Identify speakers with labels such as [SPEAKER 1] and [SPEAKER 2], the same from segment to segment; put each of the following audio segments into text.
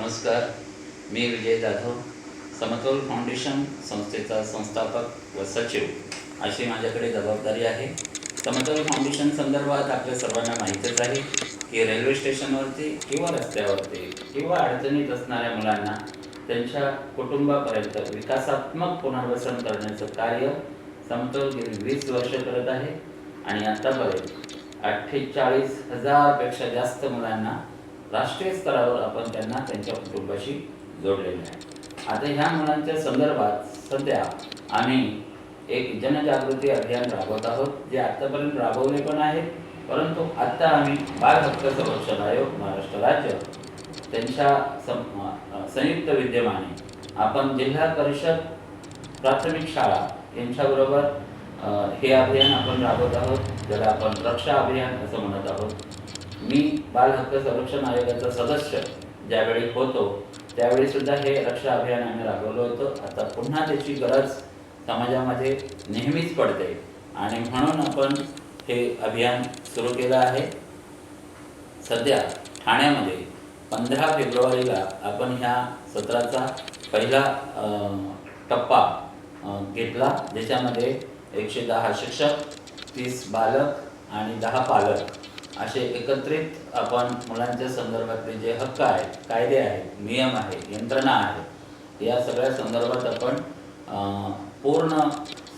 [SPEAKER 1] नमस्कार मी विजय जाधव समतोल फाउंडेशन संस्थेचा संस्थापक व सचिव अशी माझ्याकडे जबाबदारी आहे. समतोल फाउंडेशन संदर्भात आपल्या सर्वांना माहीतच आहे की रेल्वे स्टेशनवरती किंवा रस्त्यावरती किंवा अडचणीत असणाऱ्या मुलांना त्यांच्या कुटुंबापर्यंत विकासात्मक पुनर्वसन करण्याचं कार्य समतोल गेली वीस वर्ष करत आहे. आणि आतापर्यंत अठ्ठेचाळीस हजारपेक्षा जास्त मुलांना राष्ट्रीय स्तरावर आपण त्यांना त्यांच्या कुटुंबाशी जोडलेले आहे. आता ह्या मुलांच्या संदर्भात सध्या आम्ही एक जनजागृती अभियान राबवत आहोत जे आतापर्यंत राबवले पण आहे परंतु आत्ता आम्ही बाल हक्क संरक्षण आयोग महाराष्ट्र राज्य त्यांच्या सं- संयुक्त विद्यमाने आपण जिल्हा परिषद प्राथमिक शाळा यांच्याबरोबर हे अभियान आपण राबवत आहोत ज्याला आपण रक्षा अभियान असं म्हणत आहोत. मी बाल हक्क संरक्षण आयोगाचा सदस्य ज्यावेळी होतो त्यावेळी सुद्धा हे रक्षा अभियान आम्ही राबवलं होतं. आता पुन्हा त्याची गरज समाजामध्ये नेहमीच पडते. आणि म्हणून आपण हे अभियान सुरू केलं आहे. सध्या ठाण्यामध्ये पंधरा फेब्रुवारीला आपण ह्या सत्राचा पहिला टप्पा घेतला ज्याच्यामध्ये एकशे दहा शिक्षक तीस बालक आणि दहा पालक असे एकत्रित आपण मुलांच्या संदर्भातले जे हक्क आहेत कायदे आहेत नियम आहेत यंत्रणा आहे या सगळ्या संदर्भात आपण पूर्ण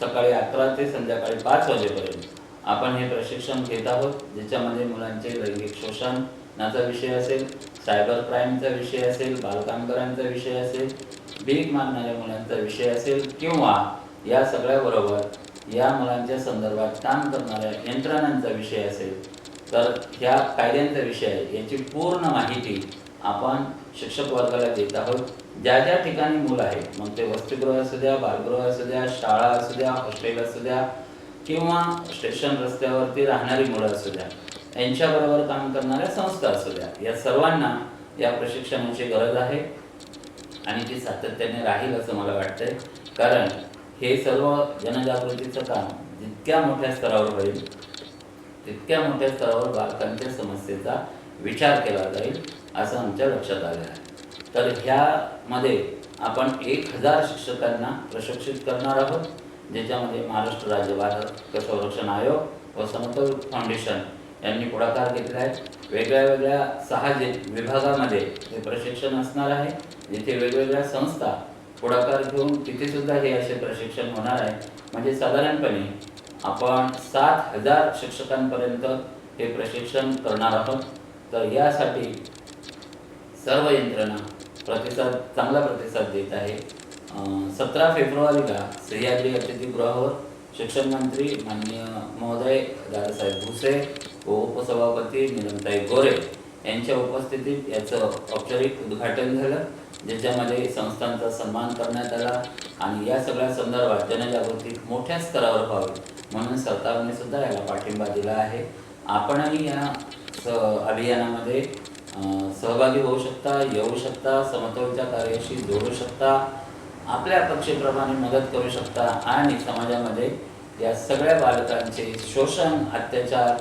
[SPEAKER 1] सकाळी अकरा ते संध्याकाळी पाच वाजेपर्यंत आपण हे प्रशिक्षण घेत आहोत ज्याच्यामध्ये मुलांचे लैंगिक शोषणाचा विषय असेल सायबर क्राईमचा विषय असेल बालकामगारांचा विषय असेल भीक मागणाऱ्या मुलांचा विषय असेल किंवा या सगळ्याबरोबर या मुलांच्या संदर्भात काम करणाऱ्या यंत्रणांचा विषय असेल तर ह्या कायद्यांचा विषय आहे. याची पूर्ण माहिती आपण शिक्षक वर्गाला देत आहोत. ज्या ज्या ठिकाणी मुलं आहेत मग ते वसतिगृह असू द्या बालगृह असू द्या शाळा असू द्या हॉस्टेल असू द्या किंवा स्टेशन रस्त्यावरती राहणारी मुलं असू द्या यांच्याबरोबर काम करणाऱ्या संस्था असू द्या या सर्वांना या प्रशिक्षणाची गरज आहे आणि ती सातत्याने राहील असं मला वाटतंय. कारण हे सर्व जनजागृतीचं काम जितक्या मोठ्या स्तरावर होईल तितक्या मोठ्या स्तरावर बालकांच्या समस्येचा विचार केला जाईल असं आमच्या लक्षात आलं आहे. तर ह्यामध्ये आपण एक हजार शिक्षकांना प्रशिक्षित करणार आहोत ज्याच्यामध्ये महाराष्ट्र राज्य बालक संरक्षण आयोग व समतोल फाउंडेशन यांनी पुढाकार घेतला आहे. वेगळ्या वेगळ्या सहा जे विभागामध्ये हे प्रशिक्षण असणार आहे जिथे वेगवेगळ्या संस्था पुढाकार घेऊन तिथे सुद्धा हे असे प्रशिक्षण होणार आहे. म्हणजे साधारणपणे आपण सात हजार शिक्षकांपर्यंत हे प्रशिक्षण करणार आहोत. तर यासाठी सर्व यंत्रणा प्रतिसाद चांगला प्रतिसाद देत आहे. सतरा फेब्रुवारीला सह्याद्री अतिथीगृहावर शिक्षण मंत्री माननीय महोदय दादासाहेब भुसे व उपसभापती निरंताई गोरे यांच्या उपस्थितीत याचं औपचारिक उद्घाटन झालं. ज्याच्यामध्ये संस्थांचा सन्मान करण्यात आला आणि या सगळ्या संदर्भात जनजागृती मोठ्या स्तरावर व्हावी म्हणून सरकारने सुद्धा याला पाठिंबा दिला आहे. आपणही या स अभियानामध्ये सहभागी होऊ शकता येऊ शकता समतोलच्या कार्याशी जोडू शकता आपल्या अपेक्षेप्रमाणे मदत करू शकता आणि समाजामध्ये या सगळ्या बालकांचे शोषण अत्याचार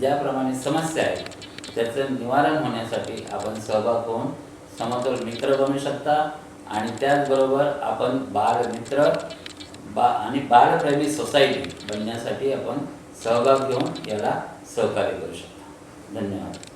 [SPEAKER 1] ज्याप्रमाणे समस्या आहेत त्याचं निवारण होण्यासाठी आपण सहभाग होऊन समतोल मित्र बनू शकता. आणि त्याचबरोबर आपण बालमित्र बा आणि बालप्रेमी सोसायटी बनण्यासाठी आपण सहभाग घेऊन याला सहकार्य करू शकता. धन्यवाद.